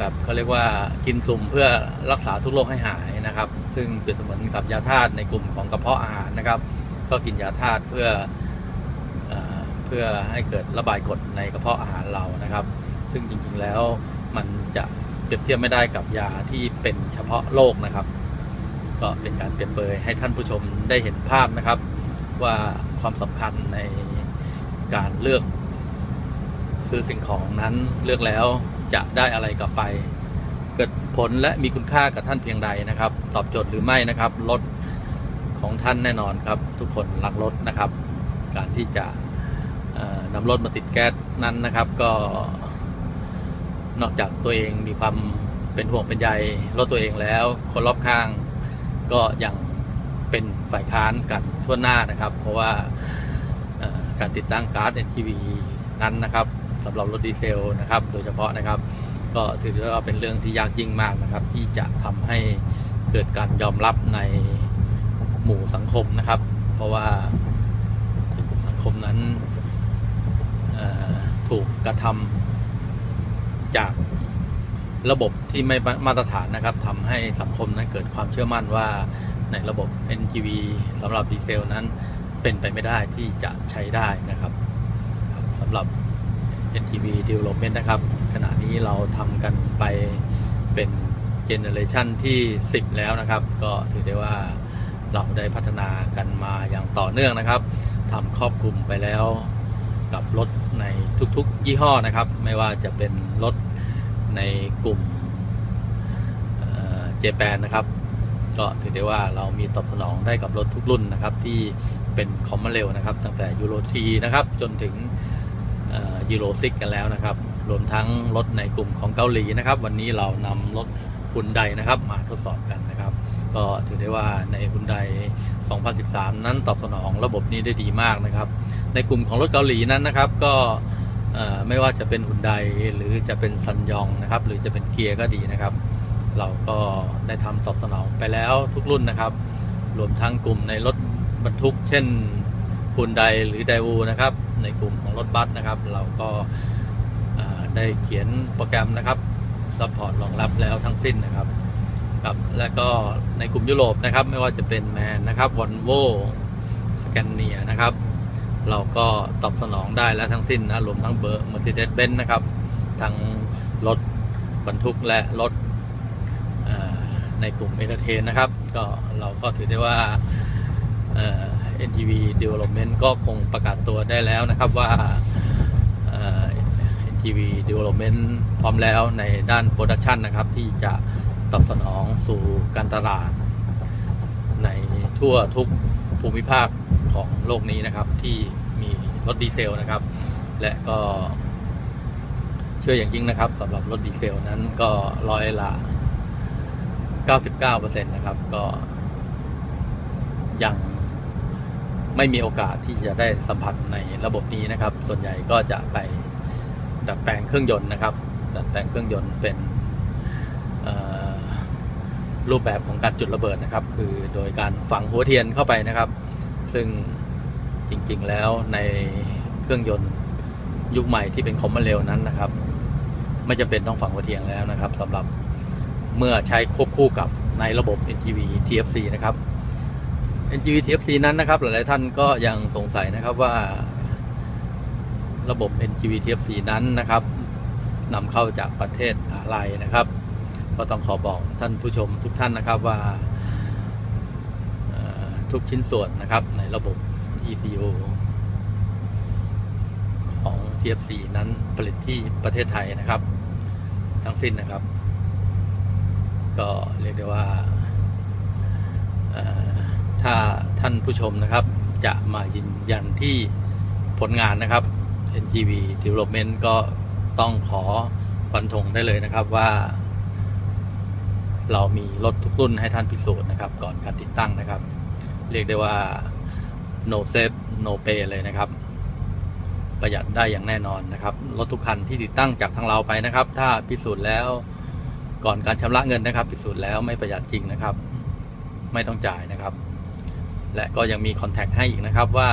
แบบเขาเรียกว่ากินสุ่มเพื่อรักษาทุกโรคให้หายนะครับ ซึ่งเปรียบเสมือนกับยาธาตุในกลุ่มของกระเพาะอาหารนะครับ ก็กินยาธาตุเพื่อเอเพื่อให้เกิดระบายกรดในกระเพาะอาหารเรานะครับ ซึ่งจริงๆแล้วมันจะเปรียบเทียบไม่ได้กับยาที่เป็นเฉพาะโรคนะครับ ก็เป็นการเปรียบเปยให้ท่านผู้ชมได้เห็นภาพนะครับ ว่าความสำคัญในการเลือกซื้อสิ่งของนั้นเลือกแล้ว จะได้อะไรกลับไป เกิดผลและมีคุณค่ากับท่านเพียงใดนะครับ ตอบโจทย์หรือไม่นะครับรถของท่านแน่นอนครับ ทุกคนรักรถนะครับ การที่จะนำรถมาติดแก๊สนั้นนะครับ ก็นอกจากตัวเองมีความเป็นห่วงเป็นใยรถตัวเองแล้ว คนรอบข้างก็ยังเป็นฝ่ายค้านกันทั่วหน้านะครับ เพราะว่าการติดตั้งการ์ด NGV นั้นนะครับ สำหรับรถดีเซลนะครับโดยเฉพาะนะครับ ก็ถือว่าเป็นเรื่องที่ยากยิ่งมากนะครับ ที่จะทำให้เกิดการยอมรับในหมู่สังคมนะครับ เพราะว่าสังคมนั้นถูกกระทำจากระบบที่ไม่มาตรฐานนะครับทำให้สังคมนั้นเกิดความเชื่อมั่นว่าในระบบ NGV สำหรับดีเซลนั้นเป็นไปไม่ได้ที่จะใช้ได้นะครับสำหรับ NTV Development นะครับ ขณะนี้เราทำกันไปเป็นเจเนอเรชันที่ 10 แล้วนะครับ ก็ถือได้ว่าเราได้พัฒนากันมาอย่างต่อเนื่องนะครับทำครอบคลุมไปแล้วกับรถในทุกๆ ยี่ห้อนะครับ ไม่ว่าจะเป็นรถในกลุ่มเจแปนนะครับ ก็ถือได้ว่าเรามีตอบสนองได้กับรถทุกรุ่นนะครับ ที่เป็นคอมมอนเร็วนะครับ ตั้งแต่ยูโรทีนะครับ จนถึง ยูโรซิกกันแล้วนะครับ รวมทั้งรถในกลุ่มของเกาหลีนะครับ วันนี้เรานำรถคุณไดนะครับมาทดสอบกันนะครับ ก็ถือได้ว่าในคุณได2013 นั้นตอบสนองระบบนี้ได้ดีมากนะครับ ในกลุ่มของรถเกาหลีนั้นนะครับ ก็ไม่ว่าจะเป็นหุ่นไดหรือจะเป็นซันยองนะครับ หรือจะเป็นเกียร์ก็ดีนะครับ เราก็ได้ทำตอบสนองไปแล้วทุกรุ่นนะครับ รวมทั้งกลุ่มในรถบรรทุก เช่นคุณไดหรือไดวูนะครับ ในกลุ่มของรถบัสนะครับ เราก็ได้เขียนโปรแกรมนะครับซัพพอร์ตรองรับแล้วทั้งสิ้นนะครับครับและก็ในกลุ่มยุโรปนะครับ ไม่ว่าจะเป็นแมนนะครับวอลโวสแกนเนียนะครับ เราก็ตอบสนองได้แล้วทั้งสิ้นนะรวมทั้งเบอร์ Mercedes-Benz นนะครับทั้งรถบรรทุกและรถในกลุ่มเอเ r เทนนะครับ ก็เราก็ถือได้ว่า NGV Development ก็คงประกาศตัวได้แล้วนะครับว่า NGV Development พร้อมแล้วในด้านโปรดักชันนะครับ ที่จะตอบสนองสู่การตลาด ในทั่วทุกภูมิภาคของโลกนี้นะครับ ที่มีรถดีเซลนะครับ และก็เชื่ออย่างยิ่งนะครับสำหรับรถดีเซลนั้นก็ร้อยละ 99%นะครับ ก็ยัง ไม่มีโอกาสที่จะได้สัมผัสในระบบนี้นะครับ ส่วนใหญ่ก็จะไปดัดแปลงเครื่องยนต์นะครับ ดัดแปลงเครื่องยนต์เป็นรูปแบบของการจุดระเบิดนะครับ คือโดยการฝังหัวเทียนเข้าไปนะครับ ซึ่งจริงๆแล้วในเครื่องยนต์ยุคใหม่ที่เป็นคอมมอนเรลนั้นนะครับ ไม่จำเป็นต้องฝังหัวเทียนแล้วนะครับสำหรับเมื่อใช้ควบคู่กับในระบบ NGV TFC นะครับ NGV TFC นั้นนะครับ หลายๆท่านก็ยังสงสัยนะครับว่าระบบ NGV TFC นั้นนะครับนำเข้าจากประเทศอะไรนะครับ ก็ต้องขอบอกท่านผู้ชมทุกท่านนะครับว่าทุกชิ้นส่วนนะครับในระบบ ECU ของ TFC นั้นผลิตที่ประเทศไทยนะครับ ทั้งสิ้นนะครับ ก็เรียกได้ว่า ถ้าท่านผู้ชมนะครับ จะมายืนยันที่ผลงานนะครับ NGV Development ก็ต้องขอฟันธงได้เลยนะครับว่า เรามีรถทุกรุ่นให้ท่านพิสูจน์นะครับ ก่อนการติดตั้งนะครับ เรียกได้ว่า no save no pay เลยนะครับ ประหยัดได้อย่างแน่นอนนะครับ รถทุกคันที่ติดตั้งจากทางเราไปนะครับ ถ้าพิสูจน์แล้วก่อนการชำระเงินนะครับ พิสูจน์แล้วไม่ประหยัดจริงนะครับ ไม่ต้องจ่ายนะครับ และก็ยังมีคอนแทคให้อีกนะครับว่า